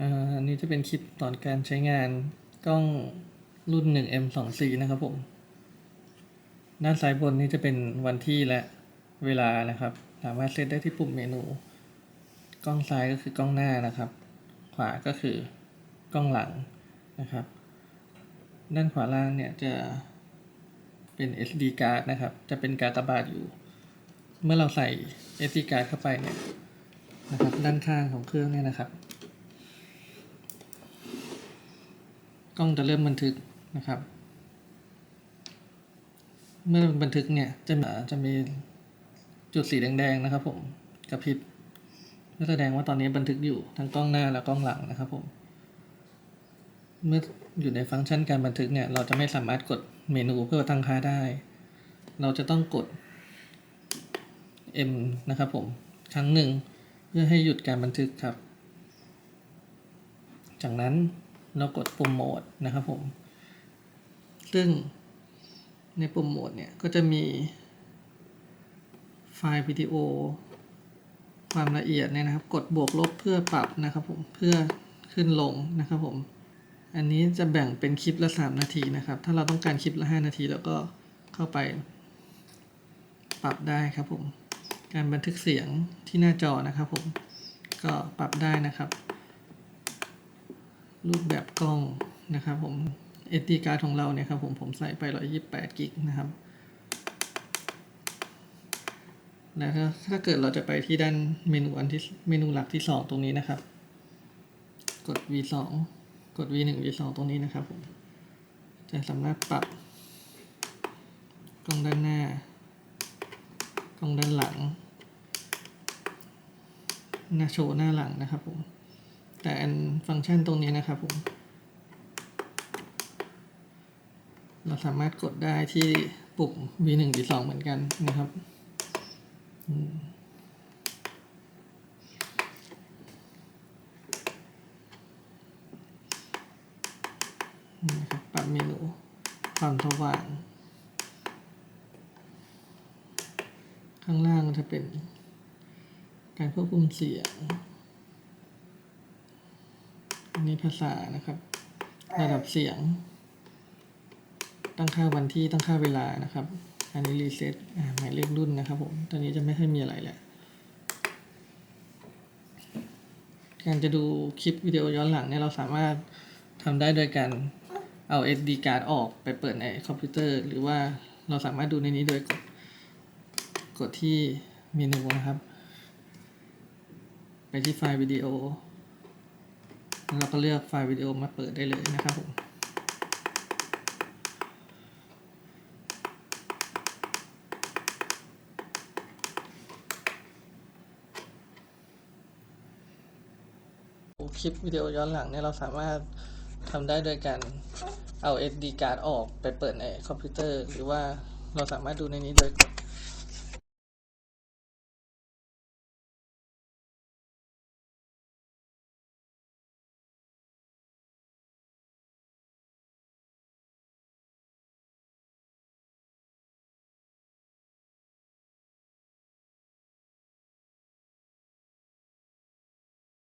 อันนี้จะเป็นคลิปตอนการใช้งานกล้องรุ่น 1M24 นะครับผม ด้านซ้ายบนนี้จะเป็นวันที่และเวลานะครับ สามารถเซตได้ที่ปุ่มเมนู กล้องซ้ายก็คือกล้องหน้านะครับ ขวาก็คือกล้องหลังนะครับ ด้านขวาล่างเนี่ยจะเป็น SD card นะครับ จะเป็นการ์ดตบาดอยู่ เมื่อเราใส่ SD card เข้าไปเนี่ยนะครับ ด้านข้างของเครื่องเนี่ยนะครับ ล้องจะเริ่มบันทึกนะครับ เมื่อบันทึกเนี่ยจะมีจะมีจุดสีแดงๆนะครับ ผมกระพริบเพื่อแสดงว่าตอนนี้บันทึกอยู่ทั้งกล้องหน้าและกล้องหลังนะครับผม เมื่ออยู่ในฟังก์ชันการบันทึกเนี่ยเราจะไม่สามารถกดเมนูเพื่อตั้งค่าได้ เราจะต้องกด M นะครับผมครั้งหนึ่งเพื่อให้หยุดการบันทึกครับ จากนั้น เรากดปุ่มโหมดนะครับผม ซึ่งในปุ่มโหมดเนี่ยก็จะมีไฟล์วิดีโอ ความละเอียดเนี่ยนะครับ กดบวกลบเพื่อปรับนะครับผม เพื่อขึ้นลงนะครับผม อันนี้จะแบ่งเป็นคลิปละ 3 นาทีนะครับ ถ้าเราต้องการคลิปละ 5 นาที แล้วก็เข้าไปปรับได้ครับผม การบันทึกเสียงที่หน้าจอนะครับผม ก็ปรับได้นะครับ รูปแบบกล้องนะครับผม SD card ของเราเนี่ยครับผมผมใส่ไป 128 กิกนะครับแล้วถ้าถ้าเกิดเราจะไปที่ด้านเมนูอันที่เมนูหลักที่ 2 ตรงนี้นะครับ กด V2 กด V1 V2 ตรงนี้นะครับผมจะสามารถปรับกล้องด้านหน้ากล้องด้านหลังหน้าโชว์หน้าหลังนะครับผม แต่อันฟังก์ชันตรงนี้นะครับผม เราสามารถกดได้ที่ปุ่ม V1 V2 เหมือนกันนะครับนะครับปรับเมนูความสว่าง ข้างล่างจะเป็นการควบคุมเสียง นนี้ภาษานะครับ ระดับเสียง ตั้งค่าวันที่ตั้งค่าเวลานะครับ อันนี้รีเซ็ตอ่าหมายเลขรุ่นนะครับผมตอนนี้จะไม่ค่อยมีอะไรแหละการจะดูคลิปวิดีโอย้อนหลังเนี่ยเราสามารถทำได้โดยการเอา SD card ออกไปเปิดในคอมพิวเตอร์ หรือว่าเราสามารถดูในนี้โดยกดกดที่เมนูนะครับ ไปที่ไฟล์วิดีโอแล้ว เราก็เลือกไฟล์วิดีโอมาเปิดได้เลยนะครับผมคลิปวิดีโอย้อนหลังเนี่ยเราสามารถทำได้โดยการเอา SD card ออกไปเปิดในคอมพิวเตอร์ หรือว่าเราสามารถดูในนี้โดย